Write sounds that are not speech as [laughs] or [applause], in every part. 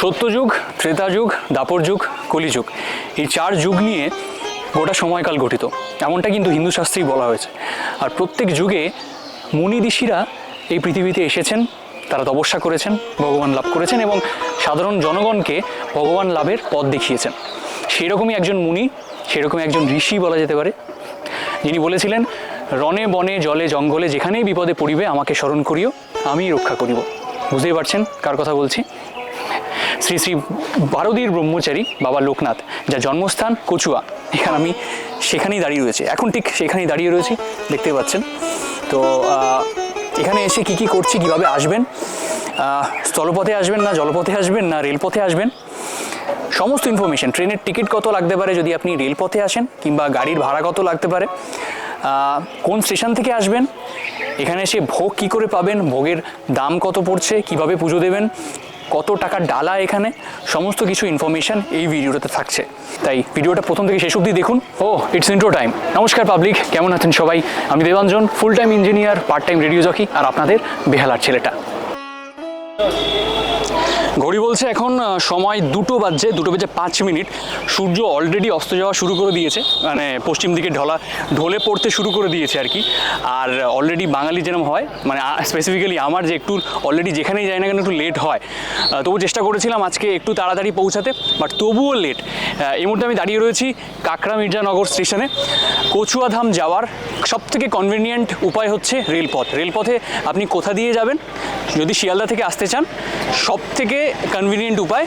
সত্যযুগ ত্রেতা যুগ দাপর যুগ কলিযুগ। এই চার যুগ নিয়ে গোটা সময়কাল গঠিত। এমনটা কিন্তু হিন্দু শাস্ত্রেই বলা হয়েছে। আর প্রত্যেক যুগে মুনি ঋষিরা এই পৃথিবীতে এসেছেন, তারা তপস্যা করেছেন, ভগবান লাভ করেছেন এবং সাধারণ জনগণকে ভগবান লাভের পথ দেখিয়েছেন। সেরকমই একজন মুনি সেরকমই একজন ঋষি বলা যেতে পারে। যিনি বলেছিলেন রনে বনে, জলে জঙ্গলে যেখানেই বিপদে পড়িবে, আমাকে স্মরণ করিও আমি রক্ষা করিব। বুঝতেই পারছেন কার কথা বলছি? শ্রী শ্রী বারদীর ব্রহ্মচারী বাবা লোকনাথ, যার জন্মস্থান কচুয়া। এখানে আমি সেখানেই দাঁড়িয়ে রয়েছি। এখন ঠিক সেখানেই দাঁড়িয়ে রয়েছি, দেখতে পাচ্ছেন। তো এখানে এসে কি কি করছি, কীভাবে আসবেন? স্থলপথে আসবেন না, জলপথে আসবেন না, রেলপথে আসবেন? সমস্ত ইনফরমেশন ট্রেনের টিকিট কত লাগতে পারে যদি আপনি রেলপথে আসেন, কিংবা গাড়ির ভাড়া কত লাগতে পারে? কোন স্টেশন থেকে আসবেন? এখানে এসে ভোগ কি করে পাবেন? ভোগের দাম কত পড়ছে? কীভাবে পুজো দেবেন? কত টাকা ডালা এখানে, সমস্ত কিছু ইনফরমেশন এই ভিডিওটাতে থাকছে। তাই ভিডিওটা প্রথম থেকে শেষ অবধি দেখুন। ও ইটস ইন্ট্রো টাইম নমস্কার পাবলিক কেমন আছেন সবাই? আমি Debanjan full time engineer part time radio jockey আর আপনাদের বেহালার ছেলেটা। ঘড়ি বলছে এখন সময় দুটো বাজছে, দুটো বেজে পাঁচ মিনিট। সূর্য অলরেডি অস্ত যাওয়া শুরু করে দিয়েছে মানে পশ্চিম দিকে ঢলা, ঢলে পড়তে শুরু করে দিয়েছে আর কি। আর অলরেডি বাঙালি যেরকম হয় মানে স্পেসিফিক্যালি আমার যে একটু অলরেডি যেখানেই যাই না কেন একটু লেট হয়। তবু চেষ্টা করেছিলাম আজকে একটু তাড়াতাড়ি পৌঁছাতে বাট তবুও লেট এই মুহূর্তে আমি দাঁড়িয়ে রয়েছি কাকড়া মির্জানগর স্টেশনে কচুয়াধাম যাওয়ার সবথেকে কনভিনিয়েন্ট উপায় হচ্ছে রেলপথ। রেলপথে আপনি কোথা দিয়ে যাবেন? যদি শিয়ালদা থেকে আসতে চান সব থেকে কনভিনিয়েন্ট উপায়।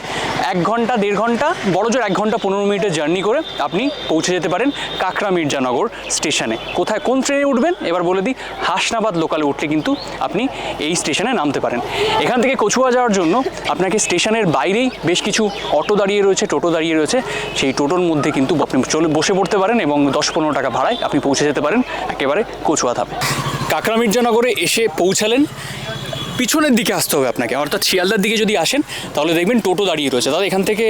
এক ঘণ্টা, দেড় ঘণ্টা, বড় জোর এক ঘণ্টা, পনেরো মিনিটের জার্নি করে আপনি পৌঁছে যেতে পারেন কাকড়া মির্জানগর স্টেশনে কোথায় কোন ট্রেনে উঠবেন? এবার বলে দিই, হাসনাবাদ লোকালে উঠলে কিন্তু আপনি এই স্টেশনে নামতে পারেন। এখান থেকে কচুয়া যাওয়ার জন্য আপনাকে স্টেশনের বাইরেই বেশ কিছু অটো দাঁড়িয়ে রয়েছে, টোটো দাঁড়িয়ে রয়েছে। সেই টোটোর মধ্যে কিন্তু আপনি চলে, বসে পড়তে পারেন এবং দশ পনেরো টাকা ভাড়ায় আপনি পৌঁছে যেতে পারেন একেবারে কচুয়া ধামে কাকড়া মির্জানগরে এসে পৌঁছালেন। পিছনের দিকে আসতে হবে আপনাকে। অর্থাৎ শিয়ালদার দিকে যদি আসেন, তাহলে দেখবেন টোটো দাঁড়িয়ে রয়েছে। তাহলে এখান থেকে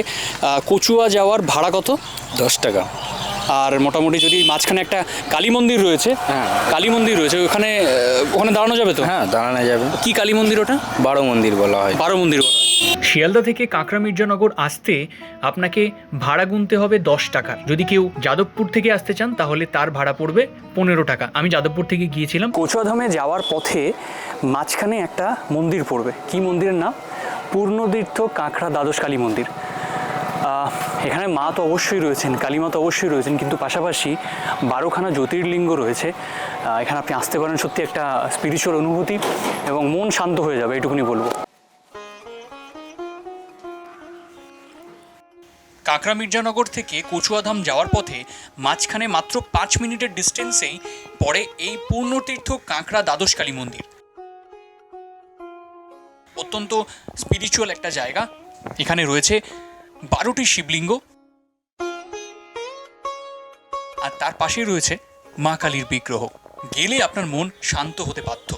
কচুয়া যাওয়ার ভাড়া কত? দশ টাকা। আর মোটামুটি যদি মাঝখানে একটা কালী মন্দির রয়েছে হ্যাঁ। কালী মন্দির রয়েছে ওখানে ওখানে দাঁড়ানো যাবে তো? হ্যাঁ দাঁড়ানো যাবে। কি কালী মন্দির ওটা? বারো মন্দির বলা হয়। বারো মন্দির বলা হয়। শিয়ালদা থেকে কাঁকড়া মির্জানগর আসতে আপনাকে ভাড়া গুনতে হবে দশ টাকা। যদি কেউ যাদবপুর থেকে আসতে চান তাহলে তার ভাড়া পড়বে পনেরো টাকা। আমি যাদবপুর থেকে গিয়েছিলাম। কচুয়াধামে যাওয়ার পথে মাঝখানে একটা মন্দির পড়বে। কি মন্দিরের নাম? পূর্ণতীর্থ কাঁকড়া দ্বাদশ কালী মন্দির। আহ, এখানে মা তো অবশ্যই রয়েছেন, কালী মা তো অবশ্যই রয়েছেন, কিন্তু পাশাপাশি বারোখানা জ্যোতির্লিঙ্গ রয়েছে। এখানে আপনি আসতে পারেন, সত্যি একটা স্পিরিচুয়াল অনুভূতি এবং মন শান্ত হয়ে যাবে, এটুকুনি বলব। কাঁকড়া মির্জানগর থেকে কচুয়াধাম যাওয়ার পথে মাঝখানে মাত্র পাঁচ মিনিটের ডিস্টেন্সেই পড়ে এই পূর্ণতীর্থ কাঁকড়া দ্বাদশ কালী মন্দির। অত্যন্ত স্পিরিচুয়াল একটা জায়গা। এখানে রয়েছে বারোটি শিবলিঙ্গ। আর তার পাশেই রয়েছে মা কালীর বিগ্রহ। গেলে আপনার মন শান্ত হতে বাধ্য।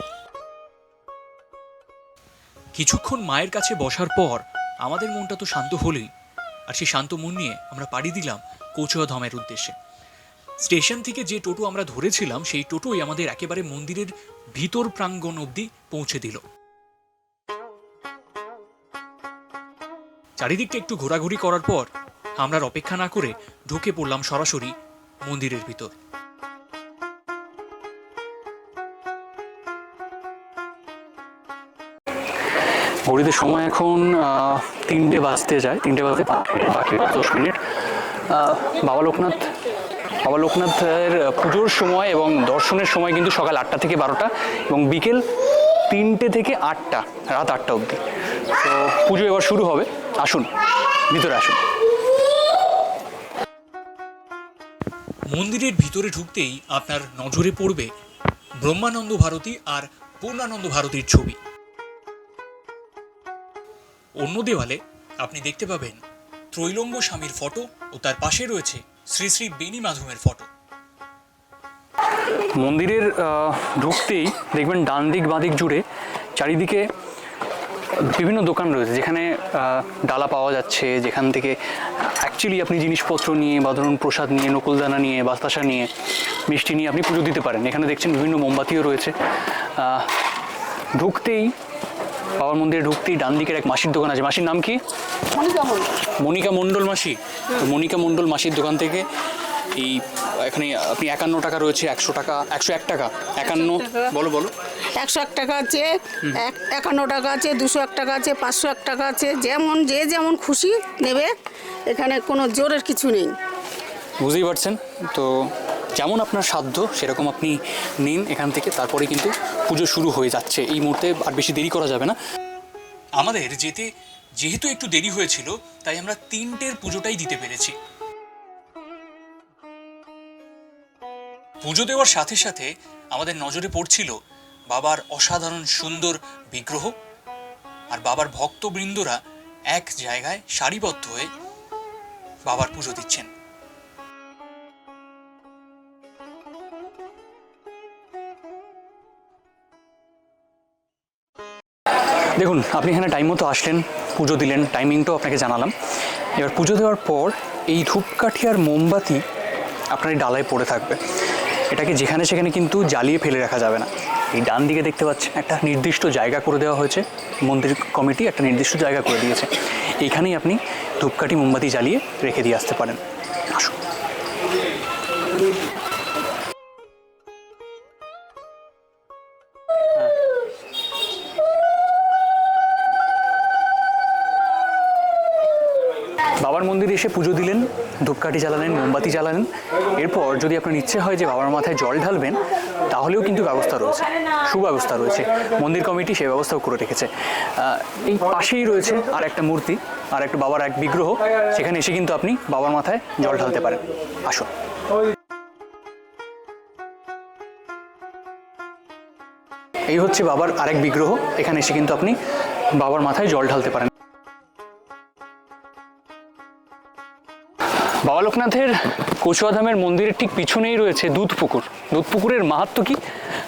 কিছুক্ষণ মায়ের কাছে বসার পর আমাদের মনটা তো শান্ত হলেই। আর সেই শান্ত মন নিয়ে আমরা পাড়ি দিলাম কচুয়া ধমের উদ্দেশ্যে। স্টেশন থেকে যে টোটো আমরা ধরেছিলাম, সেই টোটোই আমাদের একেবারে মন্দিরের ভিতর প্রাঙ্গণ অবধি পৌঁছে দিল। চারিদিকটা একটু ঘোরাঘুরি করার পর আমরা অপেক্ষা না করে ঢুকে পড়লাম সরাসরি মন্দিরের ভিতর। ঘড়িতে সময় এখন তিনটে বাজতে যায়, তিনটে বাজতে বাকি দশ মিনিট। বাবা লোকনাথ, বাবা লোকনাথের পুজোর সময় এবং দর্শনের সময় কিন্তু সকাল আটটা থেকে বারোটা এবং বিকেল তিনটে থেকে আটটা, রাত আটটা অবধি। তো পুজো এবার শুরু হবে। আসুন ভিতরে আসুন। মন্দিরের ভিতরে ঢুকতেই আপনার নজরে পড়বে ব্রহ্মানন্দ ভারতী আর পূর্ণানন্দ ভারতীর ছবি। অন্য দেওয়ালে আপনি দেখতে পাবেন ত্রৈলঙ্গ স্বামীর ফটো ও তার পাশে রয়েছে শ্রী শ্রী বেণী মাধবের ফটো। মন্দিরের ঢুকতেই দেখবেন ডান দিক বাঁ দিক জুড়ে চারিদিকে বিভিন্ন দোকান রয়েছে যেখানে ডালা পাওয়া যাচ্ছে যেখান থেকে অ্যাকচুয়ালি আপনি জিনিসপত্র নিয়ে বা ধরুন প্রসাদ নিয়ে নকুলদানা নিয়ে বাতাসা নিয়ে মিষ্টি নিয়ে আপনি পুজো দিতে পারেন। এখানে দেখছেন বিভিন্ন মোমবাতিও রয়েছে। ঢুকতেই বাবার মন্দিরে ঢুকতেই ডান দিকের এক মাসির দোকান আছে। মাসির নাম কি? মনিকা মণ্ডল। মাসি? তো মনিকা মণ্ডল মাসির দোকান থেকে এই এখানে আপনি একান্ন টাকা রয়েছে একশো টাকা একশো এক টাকা একান্ন বলো বলো। একশো এক টাকা আছে একান্ন টাকা আছে দুশো এক টাকা আছে পাঁচশো এক টাকা আছে যেমন যে যেমন খুশি নেবে এখানে কোনো জোরের কিছু নেই। বুঝতেই পারছেন? তো যেমন আপনার সাধ্য সেরকম আপনি নিন এখান থেকে তারপরে কিন্তু পুজো শুরু হয়ে যাচ্ছে। এই মুহূর্তে আর বেশি দেরি করা যাবে না। আমাদের যেতে যেহেতু একটু দেরি হয়েছিল তাই আমরা তিনটের পুজোটাই দিতে পেরেছি। পুজো দেওয়ার সাথে সাথে আমাদের নজরে পড়ছিল বাবার অসাধারণ সুন্দর বিগ্রহ আর বাবার ভক্তবৃন্দরা এক জায়গায় সারিবদ্ধ হয়ে বাবার পুজো দিচ্ছেন। দেখুন, আপনি এখানে টাইম মতো আসলেন, পুজো দিলেন টাইমিংটাও আপনাকে জানালাম। এবার পুজো দেওয়ার পর এই ধূপকাঠি আর মোমবাতি আপনার ডালায় পড়ে থাকবে। এটাকে যেখানে সেখানে কিন্তু জ্বালিয়ে ফেলে রাখা যাবে না। এই ডান দিকে দেখতে পাচ্ছেন, একটা নির্দিষ্ট জায়গা করে দেওয়া হয়েছে। মন্দির কমিটি একটা নির্দিষ্ট জায়গা করে দিয়েছে। এইখানেই আপনি ধূপকাঠি, মোমবাতি জ্বালিয়ে রেখে দিয়ে আসতে পারেন। আসুন। বাবার মন্দিরে এসে পুজো দিলেন। ধূপকাঠি জ্বালালেন, মোমবাতি জ্বালালেন। এরপর যদি আপনার ইচ্ছে হয় যে বাবার মাথায় জল ঢালবেন, তাহলেও কিন্তু ব্যবস্থা রয়েছে, সুব্যবস্থা রয়েছে। মন্দির কমিটি সেই ব্যবস্থাও করে রেখেছে। এই পাশেই রয়েছে আর একটা মূর্তি আর একটা বাবার এক বিগ্রহ, সেখানে এসে কিন্তু আপনি বাবার মাথায় জল ঢালতে পারেন। আসুন। এই হচ্ছে বাবার আরেক বিগ্রহ, এখানে এসে কিন্তু আপনি বাবার মাথায় জল ঢালতে পারেন। বাবা লোকনাথের কচুয়াধামের মন্দিরের ঠিক পিছনেই রয়েছে দুধ পুকুর। দুধ পুকুরের মাহাত্ম কি?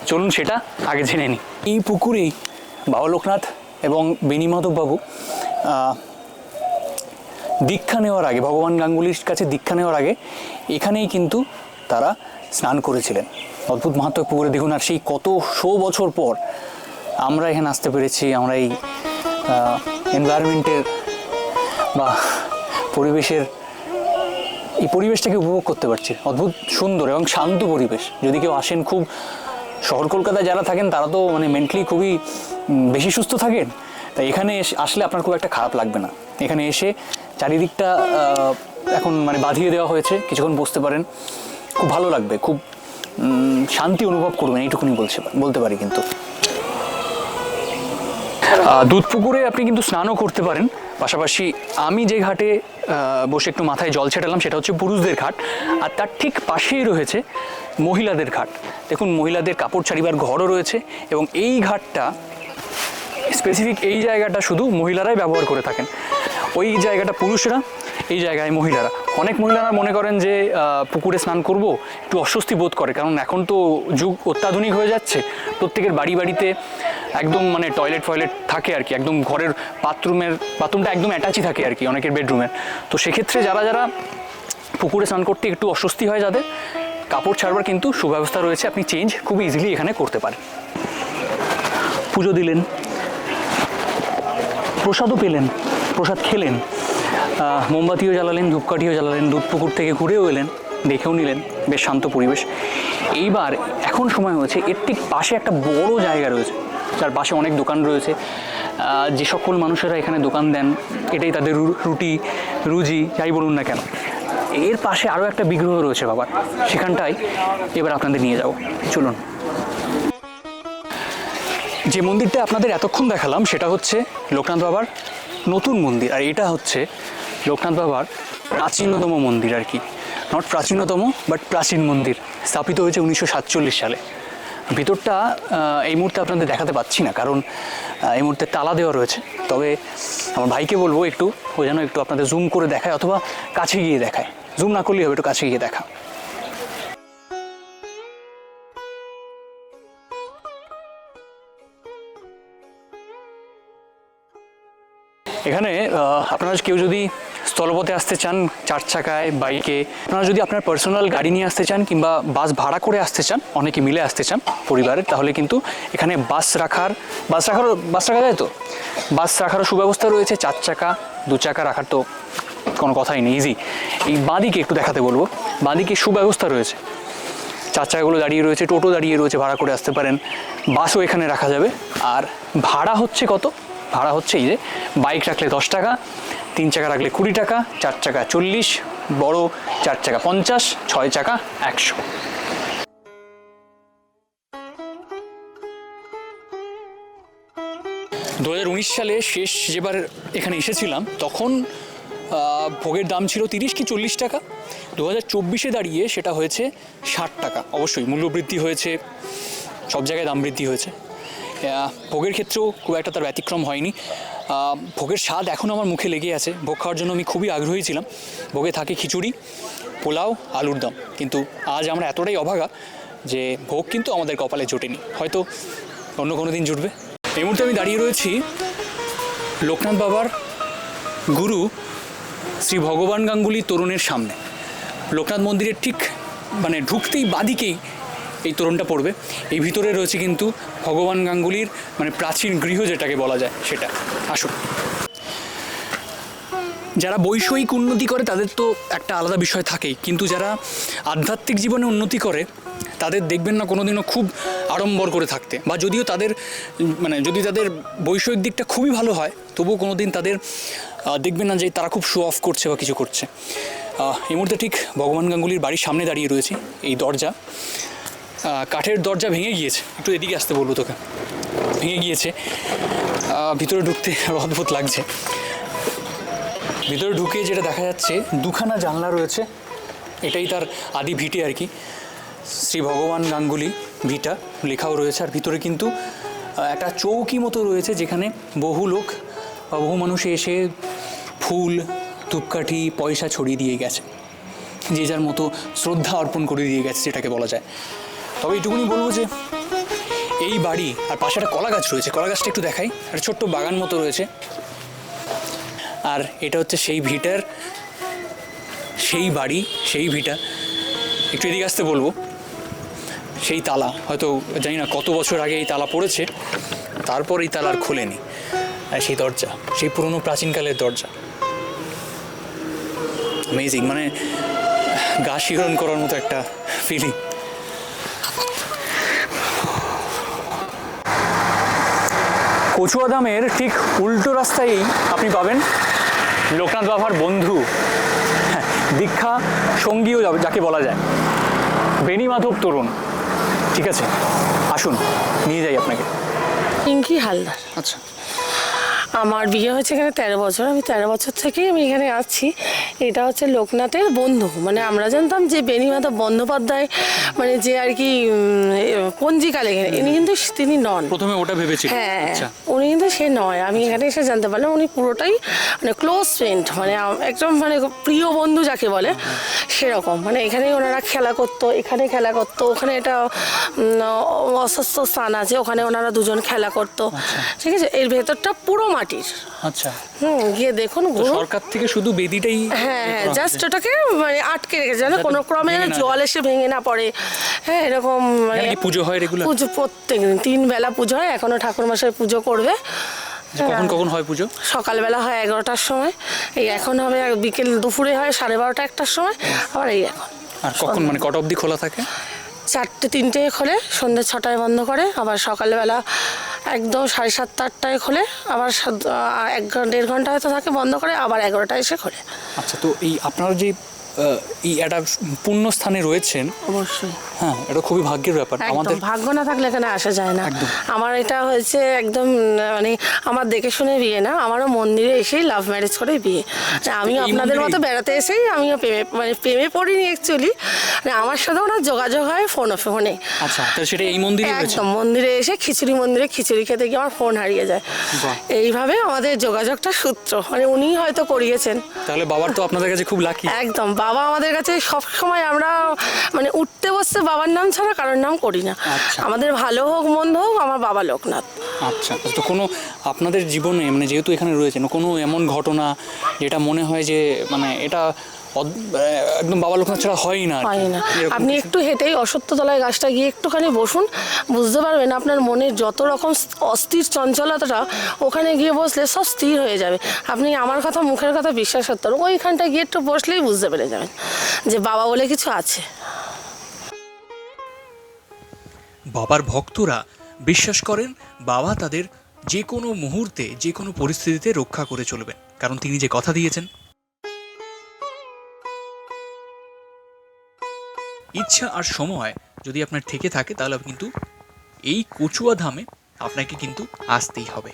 চলুন সেটা আগে জেনে নিই। এই পুকুরেই বাবা লোকনাথ এবং বেণী মাধববাবু দীক্ষা নেওয়ার আগে, ভগবান গাঙ্গুলির কাছে দীক্ষা নেওয়ার আগে এখানেই কিন্তু তারা স্নান করেছিলেন। অদ্ভুত মাহাত্ম পুকুরে দেখুন, আর সেই কত শো বছর পর আমরা এখানে আসতে পেরেছি, আমরা এই এনভায়রনমেন্টের বা পরিবেশের এই পরিবেশটাকে উপভোগ করতে পারছি। অদ্ভুত সুন্দর এবং শান্ত পরিবেশ। যদি কেউ আসেন খুব, শহর কলকাতায় যারা থাকেন, তারা তো মানে মেন্টালি খুবই বেশি সুস্থ থাকেন। তাই এখানে আসলে আপনার খুব একটা খারাপ লাগবে না। এখানে এসে চারিদিকটা এখন মানে বাঁধিয়ে দেওয়া হয়েছে। কিছুক্ষণ বসতে পারেন। খুব ভালো লাগবে। খুব শান্তি অনুভব করবেন। এইটুকুনি বলছে, বলতে পারি কিন্তু। দুধ পুকুরে আপনি কিন্তু স্নানও করতে পারেন। পাশাপাশি আমি যে ঘাটে বসে একটু মাথায় জল ছেটালাম সেটা হচ্ছে পুরুষদের ঘাট। আর তার ঠিক পাশেই রয়েছে মহিলাদের ঘাট। দেখুন, মহিলাদের কাপড় ছাড়িবার ঘরও রয়েছে এবং এই ঘাটটা স্পেসিফিক এই জায়গাটা শুধু মহিলারাই ব্যবহার করে থাকেন। ওই জায়গাটা পুরুষরা এই জায়গায় মহিলারা। অনেক মহিলারা মনে করেন যে পুকুরে স্নান করব, একটু অস্বস্তি বোধ করে, কারণ এখন তো যুগ অত্যাধুনিক হয়ে যাচ্ছে। প্রত্যেকের বাড়ি বাড়িতে একদম মানে টয়লেট ফয়লেট থাকে আর কি, একদম ঘরের বাথরুমের, বাথরুমটা একদম অ্যাটাচই থাকে আর কি অনেকের বেডরুমের। তো সেক্ষেত্রে যারা যারা পুকুরে স্নান করতে একটু অস্বস্তি হয় যাদের, কাপড় ছাড়বার কিন্তু সুব্যবস্থা রয়েছে, আপনি চেঞ্জ খুব ইজিলি এখানে করতে পারেন। পুজো দিলেন, প্রসাদও পেলেন, প্রসাদ খেলেন মোমবাতিও জ্বালালেন, ধূপকাঠিও জ্বালালেন দুধ পুকুর থেকে ঘুরেও এলেন, দেখেও নিলেন, বেশ শান্ত পরিবেশ। এইবার এখন সময় হয়েছে, এর ঠিক পাশে একটা বড় জায়গা রয়েছে, যার পাশে অনেক দোকান রয়েছে। যে সকল মানুষেরা এখানে দোকান দেন, এটাই তাদের রুটি, রুজি, যাই বলুন না কেন। এর পাশে আরও একটা বিগ্রহ রয়েছে বাবার সেখানটায় এবার আপনাদের নিয়ে যাব। চলুন। যে মন্দিরটা আপনাদের এতক্ষণ দেখালাম, সেটা হচ্ছে লোকনাথ বাবার নতুন মন্দির, আর এটা হচ্ছে লোকনাথ বাবার প্রাচীনতম মন্দির আর কি। নট প্রাচীনতম বাট প্রাচীন মন্দির। স্থাপিত হয়েছে উনিশশো সাতচল্লিশ সালে। ভিতরটা এই মুহূর্তে আপনাদের দেখাতে পাচ্ছি না, কারণ এই মুহূর্তে তালা দেওয়া রয়েছে। তবে আমার ভাইকে বলব একটু, ও যেন একটু আপনাদের জুম করে দেখায়, অথবা কাছে গিয়ে দেখায়। জুম না করলেই হবে, একটু কাছে গিয়ে দেখা। এখানে আপনারা কেউ যদি স্থলপথে আসতে চান, চার চাকায় বাইকে আপনারা যদি আপনার পার্সোনাল গাড়ি নিয়ে আসতে চান কিংবা বাস ভাড়া করে আসতে চান, অনেকে মিলে আসতে চান পরিবারের, তাহলে কিন্তু এখানে বাস রাখার বাস রাখারও বাস রাখা যায় তো? বাস রাখারও সুব্যবস্থা রয়েছে, চার চাকা, দু চাকা রাখার তো কোনো কথাই নেই ইজি এই বাঁদিকে একটু দেখাতে বলব, বাঁদিকে সুব্যবস্থা রয়েছে। চার চাকাগুলো দাঁড়িয়ে রয়েছে, টোটো দাঁড়িয়ে রয়েছে, ভাড়া করে আসতে পারেন বাসও এখানে রাখা যাবে। আর ভাড়া হচ্ছে কত? ভাড়া হচ্ছে এই যে বাইক রাখলে দশ টাকা তিন চাকা রাখলে কুড়ি টাকা, চার চাকা চল্লিশ, বড় চার চাকা পঞ্চাশ, ছয় চাকা একশো। দু সালে শেষ যেবার এখানে এসেছিলাম, তখন ভোগের দাম ছিল তিরিশ কি চল্লিশ টাকা। দু হাজার চব্বিশে দাঁড়িয়ে সেটা হয়েছে ষাট টাকা। অবশ্যই মূল্যবৃদ্ধি হয়েছে, সব জায়গায় দাম বৃদ্ধি হয়েছে। ভোগের ক্ষেত্রেও খুব একটা তার ব্যতিক্রম হয়নি। ভোগের স্বাদ এখনও আমার মুখে লেগে আছে। ভোগ খাওয়ার জন্য আমি খুবই আগ্রহী ছিলাম। ভোগে থাকে খিচুড়ি, পোলাও, আলুর দম। কিন্তু আজ আমরা এতটাই অভাগা যে ভোগ কিন্তু আমাদের কপালে জোটেনি। হয়তো অন্য কোনো দিন জুটবে। এই মুহূর্তে আমি দাঁড়িয়ে রয়েছি লোকনাথ বাবার গুরু শ্রী ভগবান গাঙ্গুলি তরুণের সামনে। লোকনাথ মন্দিরের ঠিক মানে ঢুকতেই বাদিকেই এই তোরণটা পড়বে। এই ভিতরে রয়েছে কিন্তু ভগবান গাঙ্গুলির মানে প্রাচীন গৃহ যেটাকে বলা যায় সেটা। আসুন। যারা বৈষয়িক উন্নতি করে তাদের তো একটা আলাদা বিষয় থাকেই। কিন্তু যারা আধ্যাত্মিক জীবনে উন্নতি করে, তাদের দেখবেন না কোনোদিনও খুব আড়ম্বর করে থাকতে। বা যদিও তাদের মানে যদি তাদের বৈষয়িক দিকটা খুবই ভালো হয়, তবুও কোনো দিন তাদের দেখবেন না যে তারা খুব শো অফ করছে বা কিছু করছে। এই মুহূর্তে ঠিক ভগবান গাঙ্গুলির বাড়ির সামনে দাঁড়িয়ে রয়েছে এই দরজা। কাঠের দরজা ভেঙে গিয়েছে। একটু এদিকে আসতে বলব তোকে। ভেঙে গিয়েছে। ভিতরে ঢুকতে [laughs] অদ্ভুত লাগছে। ভিতরে ঢুকে যেটা দেখা যাচ্ছে, দুখানা জানলা রয়েছে। এটাই তার আদি ভিটে আর কি। শ্রী ভগবান গাঙ্গুলি ভিটা লেখাও রয়েছে। আর ভিতরে কিন্তু একটা চৌকি মতো রয়েছে যেখানে বহু লোক বা বহু মানুষ এসে ফুল, ধূপকাঠি, পয়সা ছড়িয়ে দিয়ে গেছে। যে যার মতো শ্রদ্ধা অর্পণ করে দিয়ে গেছে, যেটাকে বলা যায়। তবে এইটুকুনি বলব যে এই বাড়ি আর পাশে একটা কলা গাছ রয়েছে। কলা গাছটা একটু দেখাই। একটা ছোট্ট বাগান মতো রয়েছে। আর এটা হচ্ছে সেই ভিটার, সেই বাড়ি, সেই ভিটা। একটু এদিকে আসতে বলব। সেই তালা, হয়তো জানি না কত বছর আগে এই তালা পড়েছে। তারপর এই তালা আর খোলেনি। আর সেই দরজা, সেই পুরনো প্রাচীনকালের দরজা। অ্যামেজিং মানে গা শিহরণ করার মতো একটা ফিলিং কচুয়াদামের ঠিক উল্টো রাস্তায় আপনি পাবেন লোকনাথ বাবার বন্ধু। হ্যাঁ, দীক্ষা সঙ্গীও যাকে বলা যায়। বেণী মাধব তরুণ। ঠিক আছে আসুন নিয়ে যাই আপনাকে। পিঙ্কি হালদার। আচ্ছা। আমার বিয়ে হয়েছে এখানে তেরো বছর। আমি তেরো বছর থেকেই আমি এখানে আছি। এটা হচ্ছে লোকনাথের বন্ধু। মানে আমরা জানতাম যে বেণীমাধব বন্দ্যোপাধ্যায় মানে যে আর কি পঞ্জিকা লেখেন। ইনি কিন্তু তিনি নন। প্রথমে ওটা ভেবেছি হ্যাঁ আচ্ছা। উনি কিন্তু সে নয়। আমি এখানে এসে জানতে পারলাম উনি পুরোটাই মানে ক্লোজ ফ্রেন্ড মানে একদম মানে প্রিয় বন্ধু যাকে বলে সেরকম। মানে এখানেই ওনারা খেলা করতো এখানে খেলা করতো ওখানে একটা উম, অস্বস্থ স্থান আছে ওখানে ওনারা দুজন খেলা করতো। ঠিক আছে? এর ভেতরটা পুরো মাটির। আচ্ছা। হুম গিয়ে দেখুন সরকার থেকে শুধু বেদিটাই হ্যাঁ হ্যাঁ জাস্ট ওটাকে মানে আটকে রেখেছে। যেন কোনো ক্রমে জল এসে ভেঙে না পড়ে। হ্যাঁ এরকম মানে পুজো হয় রেগুলার পুজো প্রত্যেক দিন তিন বেলা পুজো হয় এখনও ঠাকুর মশাই পুজো করবে। কখন কখন হয় পুজো? সকালবেলা হয় এগারোটার সময়। এই এখন হবে বিকেল দুপুরে হয় সাড়ে বারোটা একটার সময়। আবার এই এখন। আর কখন মানে কটা অবধি খোলা থাকে? চারটে তিনটে খোলে সন্ধ্যে ছটায় বন্ধ করে। আবার সকালবেলা একদম সাড়ে সাতটা আটটায় খোলে, আবার এক দেড় ঘণ্টা হয়তো থাকে, বন্ধ করে, আবার এগারোটায় এসে খোলে। আচ্ছা তো এই আপনারা যে একটা পূর্ণ স্থানে রয়েছেন। অবশ্যই। হ্যাঁ এটা খুবই ভাগ্যের ব্যাপার। আমাদের ভাগ্য না থাকলে এখানে আসা যায় না। আমার এটা হয়েছে একদম মানে আমার দেখে শুনে বিয়ে না আমারও মন্দিরে এসেই লাভ ম্যারেজ করে বিয়ে। আমিও আপনাদের মতো বেড়াতে এসেই আমিও প্রেমে মানে প্রেমে পড়িনি অ্যাকচুয়ালি মানে আমার সাথে ওনার যোগাযোগ হয় ফোন ফোনে আচ্ছা তাহলে সেটা এই মন্দিরে একদম মন্দিরে এসে খিচুড়ি মন্দিরে খিচুড়ি খেতে গিয়ে আমার ফোন হারিয়ে যায়। এইভাবে আমাদের যোগাযোগটা সূত্র মানে উনিই হয়তো করিয়েছেন। তাহলে বাবার তো আপনাদের কাছে খুব লাকি একদম বাবা আমাদের কাছে সব সময় আমরা মানে উঠতে বসতে বাবার নাম ছাড়া কারোর নাম করি না আচ্ছা। আমাদের ভালো হোক মন্দ হোক আমার বাবা লোকনাথ আচ্ছা তো কোনো আপনাদের জীবনে মানে যেহেতু এখানে রয়েছেন কোনো এমন ঘটনা যেটা মনে হয় যে মানে এটা একদম বাবা লোকনাথ ছাড়া হয়ই না হয় না। আপনি একটু হেঁটেই অসত্যতলায় গাছটা গিয়ে একটুখানি বসুন বুঝতে পারবেন আপনার মনের যত রকম অস্থির চঞ্চলতাটা ওখানে গিয়ে বসলে সব স্থির হয়ে যাবে। আপনি আমার কথা মুখের কথা বিশ্বাস করতে পারেন ওইখানটা গিয়ে একটু বসলেই বুঝতে পেরে যাবেন যে বাবা বলে কিছু আছে। বাবার ভক্তরা বিশ্বাস করেন বাবা তাদের যে কোনো মুহূর্তে, যে কোনো পরিস্থিতিতে রক্ষা করে চলবেন। কারণ তিনি যে কথা দিয়েছেন, ইচ্ছা আর সময় যদি আপনার থেকে থাকে, তাহলে কিন্তু এই কচুয়া ধামে আপনাকে কিন্তু আসতেই হবে।